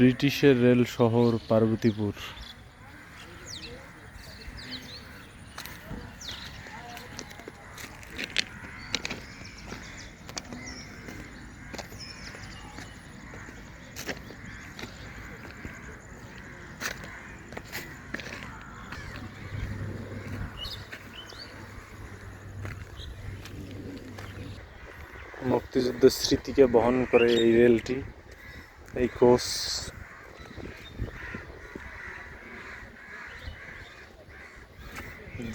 ব্রিটিশের রেল শহর পার্বতীপুর। মুক্তিযুদ্ধের স্মৃতিকে বহন করে এই রেলটি। এই কোচ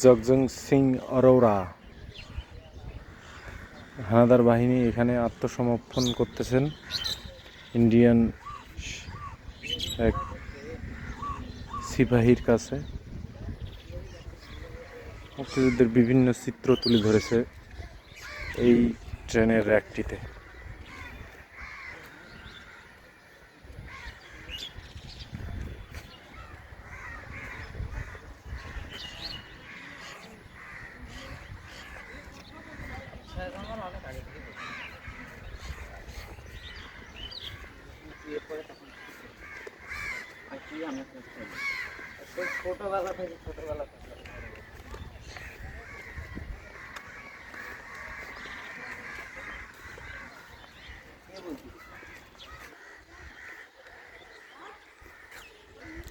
জগজং সিং অরোরা হানাদার বাহিনী এখানে আত্মসমর্পণ করতেছেন। ইন্ডিয়ান এক সিপাহীর কাছে। মুক্তিযুদ্ধের বিভিন্ন চিত্র তুলে ধরেছে এই ট্রেনের র্যাকটিতে।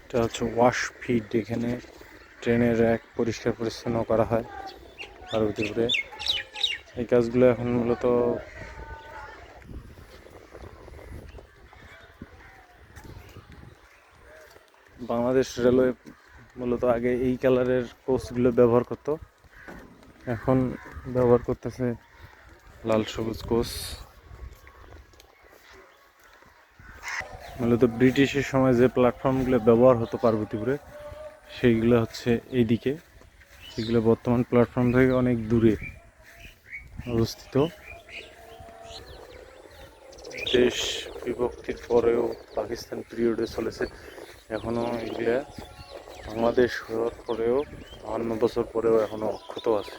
এটা হচ্ছে ওয়াশ ফিড এখানে ট্রেনের র্যাক পরিষ্কার পরিচ্ছন্ন করা হয়। পার্বতীপুরে এই কাজগুলো এখন মূলত বাংলাদেশ রেলওয়ে মূলত আগে এই কালারের কোচগুলো ব্যবহার করতো। এখন ব্যবহার করতেছে লাল সবুজ কোচ। মূলত ব্রিটিশের সময় যে প্ল্যাটফর্মগুলো ব্যবহার হতো পার্বতীপুরে, সেইগুলো হচ্ছে এইদিকে। সেগুলো বর্তমান প্ল্যাটফর্ম থেকে অনেক দূরে। অবস্থিত। দেশ বিভক্তির পরেও পাকিস্তান পিরিয়ডে চলেছে এখনও এগুলা বাংলাদেশ হওয়ার পরেও, বাহান্ন বছর পরেও এখনও অক্ষত আছে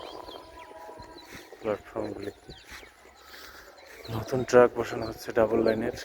প্ল্যাটফর্মগুলি নতুন ট্রাক বসানো হচ্ছে ডাবল লাইনের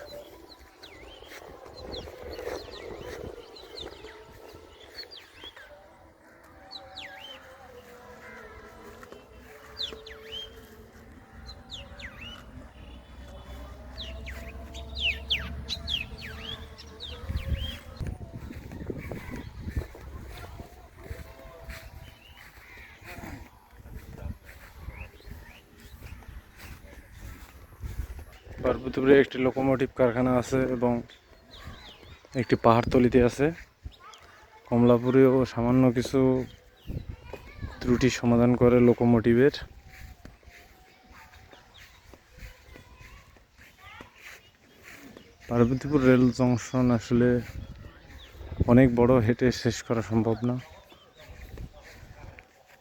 পার্বতীপুরে একটি লোকোমোটিভ কারখানা আছে এবং একটি পাহাড়তলিতে আছে। কমলাপুরেও সামান্য কিছু ত্রুটি সমাধান করে লোকোমোটিভের পার্বতীপুর রেল জংশন আসলে অনেক বড়, হেঁটে শেষ করা সম্ভব না।